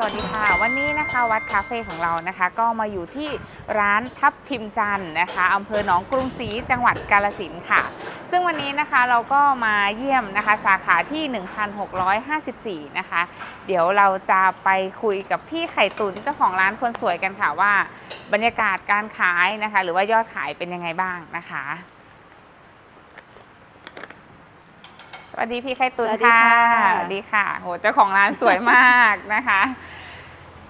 สวัสดีค่ะ วันนี้นะคะวัดคาเฟ่ของเรานะคะ ก็มาอยู่ที่ร้านทับทิมจันนะคะอำเภอหนองกรุงศรีจังหวัดกาลสินค่ะ ซึ่งวันนี้นะคะเราก็มาเยี่ยมนะคะสาขาที่ 1654 นะคะ เดี๋ยวเราจะไปคุยกับพี่ไข่ตุ๋นเจ้าของร้านคนสวยกันค่ะว่า บรรยากาศการขายนะคะ หรือว่ายอดขายเป็นยังไงบ้างนะคะ ส วัสดีพี่ไข่ตุ๋นสวัสดีค่ะค่ะสวัสดีค่ะโหเจ้าของร้านสวยมากนะคะ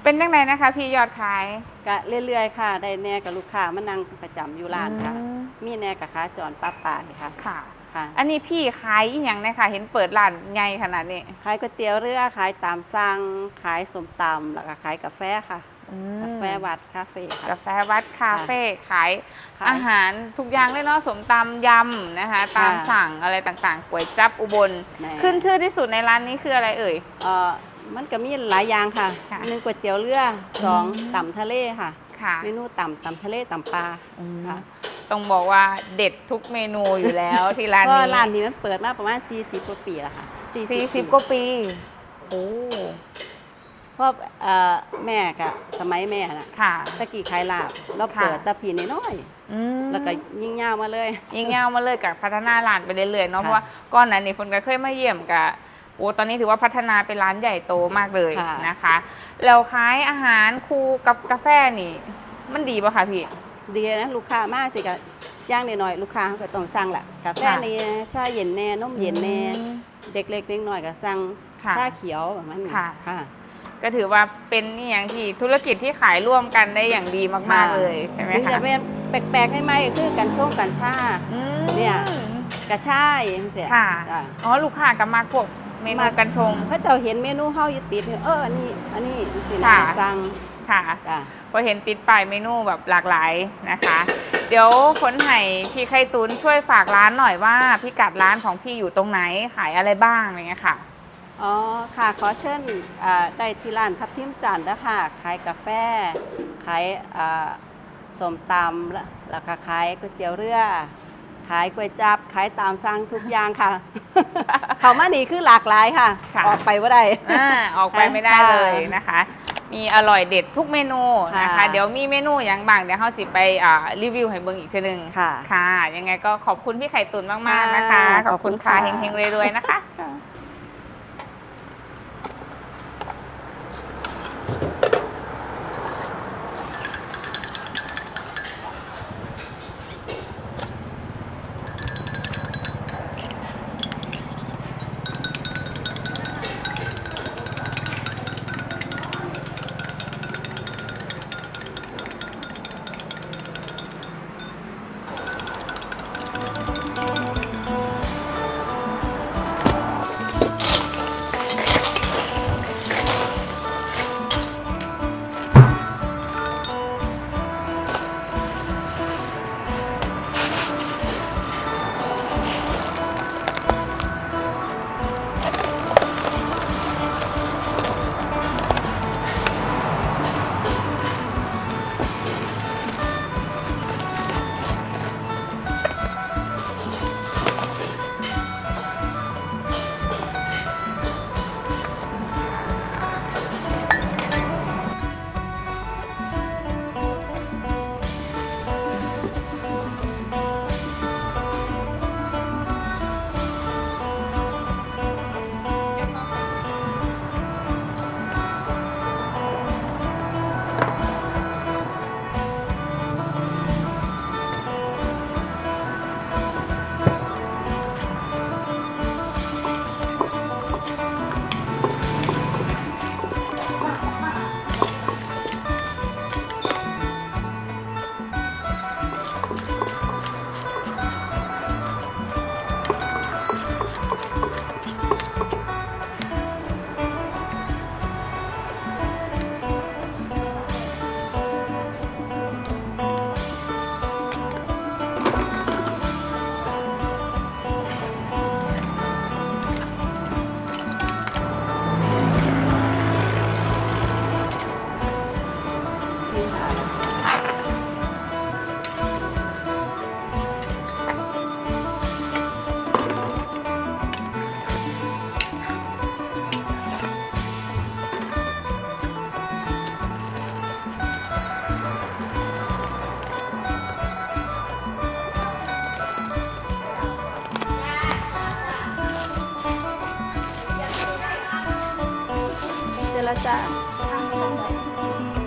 เป็นยังไงนะคะ พี่ยอดขายก็เรื่อยๆค่ะ ได้แน่กับลูกค้ามานั่งประจำอยู่ร้านค่ะอืมมีแน่กับค้าจรป้าป่ายค่ะค่ะค่ะ อันนี้พี่ขายอีหยังนะคะเห็นเปิดร้านไงขนาดนี้ ขายก๋วยเตี๋ยวเรือขายตามสั่งขายสมตำแล้วก็ขายกาแฟค่ะ อืมกาแฟวัดคาเฟ่ค่ะ กาแฟวัดคาเฟ่ขายขายอาหารทุกอย่างเลยเนาะสมตำยำนะคะ ตามค่ะ สั่งอะไรต่างๆก๋วยจับอุบลแน่ขึ้นชื่อที่สุดในร้านนี้คืออะไรเอ่ย เอ่อมันก็มีหลายอย่างค่ะค่ะหนึ่งก๋วยเตี๋ยวเรือสองอืม ต่ำทะเลค่ะ ค่ะเมนูต่ำต่ำทะเลต่ำปลาอืมค่ะต้องบอกว่าเด็ดทุกเมนูอยู่แล้วที่ร้านก็นี้ร้านนี้มันเปิดมาประมาณ 40กว่าปีแล้วค่ะสี่สิบปีกว่าปีโอ้ เพราะเอ่อแม่กับสมัยแม่น่ะค่ะ ตะกี้ขายลาบเราค่ะเปิดแตะพีน้อยอืม ๆแล้วก็ยิ่งยาวมาเลย ยิ่งเงามาเลยกับพัฒนาร้านไปเรื่อยๆเนาะค่ะเพราะว่าก้อนนั้นนี่คนก็เคยมาเยี่ยมกับโอ้ตอนนี้ถือว่าพัฒนาเป็นร้านใหญ่โตมากเลยค่ะ นะคะเราขายอาหารคู่กับกาแฟนี่ มันดีป่ะคะพี่ ดีนะลูกค้ามากสิก็ย่างหน่อยๆลูกค้าเขาก็ต้องสั่งแหละกาแฟค่ะ นี่ชาเย็นแน่นมเย็นแน่ อืม เด็กเล็กเล็กน้อยก็สั่งค่ะชาเขียวแบบนั้นค่ะ ค่ะ ก็ถือว่าเป็นนี่อย่างที่ธุรกิจที่ขายร่วมกันได้อย่างดีมาก ๆ เลยใช่ไหมถึงคะจะเป็นแปลกๆให้ไหมก็คือกันช่วงกันชาอืมเนี่ย กระชายเสียค่ะจ้ะ อ๋อลูกค้ากับมาพวกเมนูมา กันชง พระเจ้าเห็นเมนูเฮาอยู่ติดเนี่ยเอออันนี้อันนี้สินะค่ะ สั่งค่ะ จ้ะ พอเห็นติดป้ายเมนูแบบหลากหลายนะคะ เดี๋ยวคนไห้พี่ไข่ตุนช่วยฝากร้านหน่อยว่าพิกัดร้านของพี่อยู่ตรงไหนขายอะไรบ้างอะไรเงี้ยค่ะ อ๋อค่ะ ขอเชิญอ่าได้ที่ร้านทับทิมจันทร์นะคะขายกาแฟ ขายอ่าสมตำแล้วแล้วก็ขายก๋วยเตี๋ยวเรือ ขายก๋วยจับ ขายตามสั่งทุกอย่างค่ะ เขามานี่คือหลากหลายค่ะ ค่ะ ออกไปว่าได้ อ่าออกไปไม่ได้เลยนะคะ มีอร่อยเด็ดทุกเมนูนะคะค่ะเดี๋ยวมีเมนูอย่างบางเดี๋ยวเขาสิไปอ่ารีวิวให้เบิ่งอีกทีหนึงค่ะค่ะยังไงก็ขอบคุณพี่ไข่ตุนมากๆนะคะ ค่ะขอบคุณค่ะขอบคุณค่ะ เฮงๆรวยๆนะคะ ค่ะ แ